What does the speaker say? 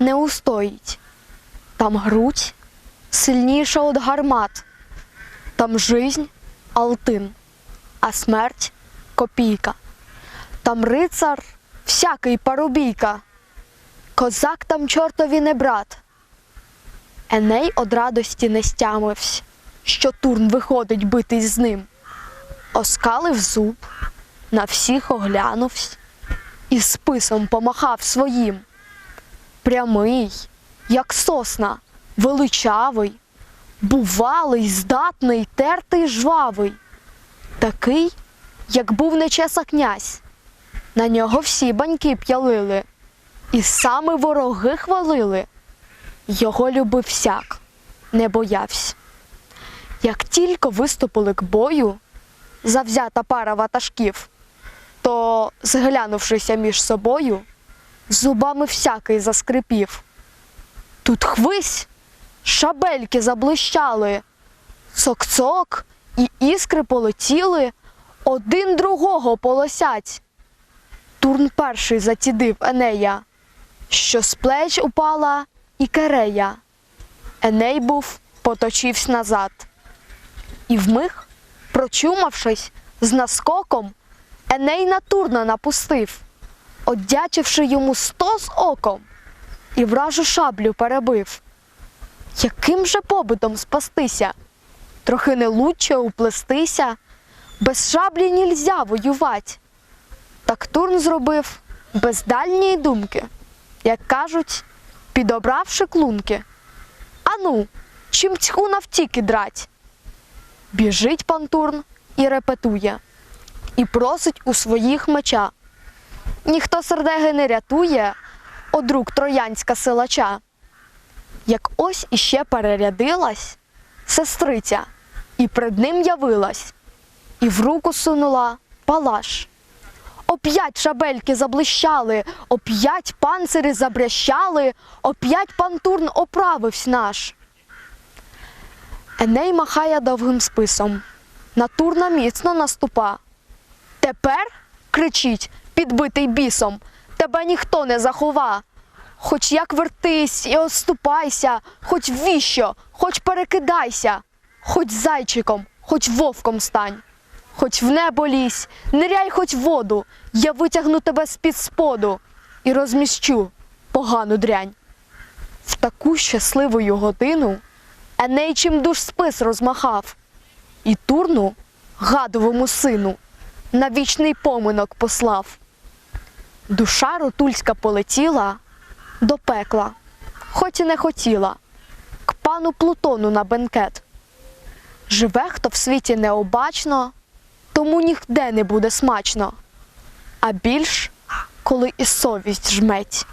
не устоїть. Там грудь сильніша від гармат, там жизнь алтин, а смерть копійка. Там рицар всякий парубійка, козак там чортові не брат. Еней од радості не стямивсь, що Турн виходить битись з ним. Оскалив зуб, на всіх оглянувсь і списом помахав своїм. Прямий, як сосна, величавий, бувалий, здатний, тертий, жвавий, такий, як був нечеса князь. На нього всі баньки п'ялили, і саме вороги хвалили. Його любив всяк, не боявся. Як тільки виступили к бою, завзята пара ватажків, то, зглянувшися між собою, зубами всякий заскрипів. Тут хвись, шабельки заблищали, цок-цок і іскри полетіли, один другого полосять. Турн перший затідив Енея, що з плеч упала і керея. Еней був, поточився назад. І вмиг, прочумавшись, з наскоком, Еней на Турна напустив, одячивши йому сто з оком, і вражу шаблю перебив. Яким же побитом спастися? Трохи не лучше уплестися, без шаблі нільзя воювать. Так Турн зробив без дальньої думки, як кажуть, підобравши клунки. Ану, чим цьху навтіки драть? Біжить пан Турн і репетує, і просить у своїх меча. Ніхто сердеги не рятує, од рук троянська силача. Як ось іще перерядилась сестриця, і пред ним явилась, і в руку сунула палаш. Оп'ять шабельки заблищали, оп'ять панцири забрящали, оп'ять пан Турн оправився наш. Еней махає довгим списом. На Турна міцно наступа. Тепер, кричить, підбитий бісом, тебе ніхто не захова. Хоч як вертись і оступайся, хоч віщо, хоч перекидайся, хоч зайчиком, хоч вовком стань, хоч в небо лізь, ниряй хоч воду, я витягну тебе з-під споду і розміщу погану дрянь. В таку щасливу годину Еней чим душ спис розмахав, і Турну, гадовому сину, на вічний поминок послав. Душа ротульська полетіла до пекла, хоч і не хотіла, к пану Плутону на бенкет. Живе, хто в світі необачно, тому нігде не буде смачно, а більш, коли і совість жметь.